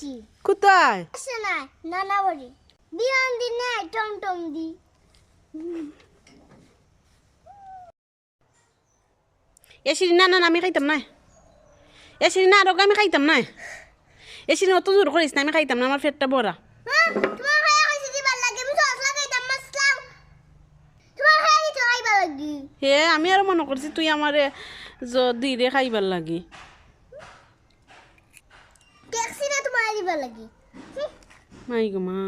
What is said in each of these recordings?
যাচ্ছি কোথায়? আসে না নানা বাড়ি। বিমান দিন নাই টমটম দি। এসিরি না না আমি খাইতাম না এসিরি না আরও আমি খাইতাম না এসিরি অত জোর করিস না আমি খাইতাম না আমার পেটটা হ্যাঁ লাগি হে আমি আর মনে করছি তুই আমার দি রে খাইবার লাগি। না লাগি। মাই গো মা।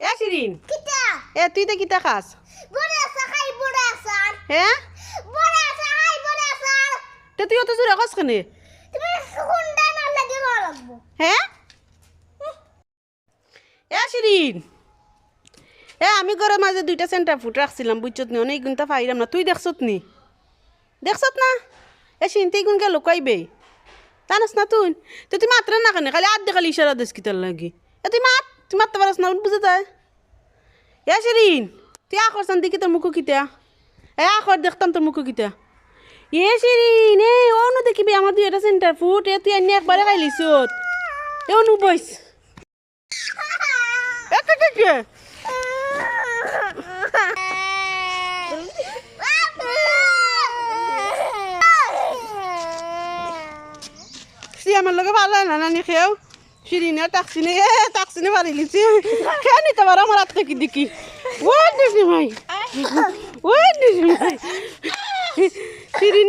এ শিরিন। কিতা? এ তুই তো কিতা খাস? বড় আসা খাই বড় আসা হে? বড় আসা খাই বড় আসা তে তুই অত জোরে খাস কেনে? তুমি কোনটা না লাগে ভালো লাগবো। হ্যাঁ এ শিরিন এ আমি ঘরের মাঝে দুইটা সেন্টার ফুট রাখছিলাম বুঝছত নি? অনেক গুণটা পাইলাম না। তুই দেখছত নি দেখছত না? এ শিনতে গুণ কে লুকাইবে? জানাস না তুই তো তুই মাত্র না কেন খালি আধে খালি ইশারা দিস কিতার লাগি এ তুই মাত তুই মারতে পারস না বুঝে যায় এ শিরিন তুই আখর চান দেখি তোর মুখ কিতা এ আখর দেখতাম তোর মুখ কিতা এ শিরিন এ অনু দেখিবি আমার দুই একটা সেন্টার ফুট এ তুই এনে একবারে খাইলিস এ অনু বইস এ কে কে আমার লগে ভালো হয় না, নানি খেয়েও শিরিনে টাকসিনে এ টাকসিনে বাড়ি লিছি খেয়ে নিতে পারো আমার হাত থেকে দেখি। ও দিছি ভাই ও দিছি ভাই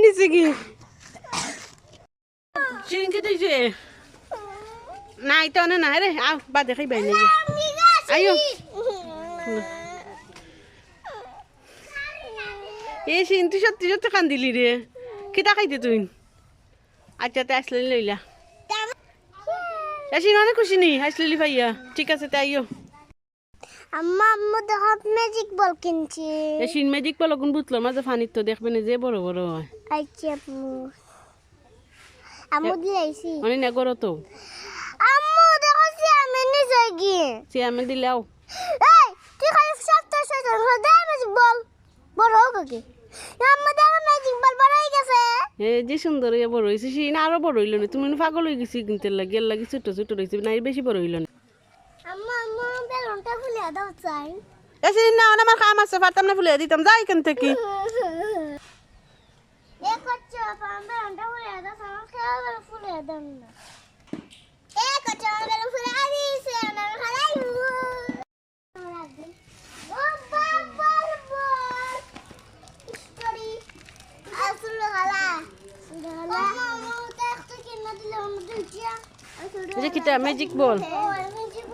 নিছে কি? শিরিন কে দিছে? না এটা অনে না রে আও বা দেখাই বাই নাকি? আইও। এই শিরিন তুই সত্যি সত্যি কান্দিলি রে কিতা খাইতে তুই? আচ্ছা তে আসলে লইলা এসিন অনেক খুশি নি আসলি ভাইয়া ঠিক আছে তাই আইও আম্মা আম্মু দেখো ম্যাজিক বল কিনছি। এসিন ম্যাজিক পালো কোন বুতলো? মাঝে তো দেখবে না যে বড় বড় হয়। আচ্ছা আম্মু। আম্মু দিলাইছি অনেক না করো তো। আম্মু দেখো সি আমি নিজে গিয়ে। সে আমি দিলাও এই তুই খালি দে ম্যাজিক বল বড় হোক কি আম্মু দেখো ম্যাজিক বল বড় হয়ে গেছে এ যে সুন্দর ইয়ে বড় হয়েছে সেই না আরও বড় হইল না। তুমি পাগল হয়ে গেছি কিনতে লাগে লাগে ছোট ছোট রয়েছে না বেশি বড় হইল না। না আমার কাম আছে পারতাম না ফুলে দিতাম যাই এখান থেকে। এ বেলুনটা খুলে দাও আমার খেয়াল করে দাও না এ কচ্চা বেলুন খুলে দিছে আমার খালাই ও বাবা বল স্টোরি আসলে খালা খালা মামা ওটা একটা কিনে দিলে আমি দুইটা এই কি কিটা? ম্যাজিক বল ও ম্যাজিক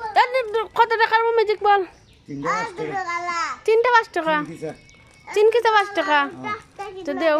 বল কত টাকার ম্যাজিক বল তিনটা পাঁচ টাকা। তিন কেজি। পাঁচ টাকা? তো দেও।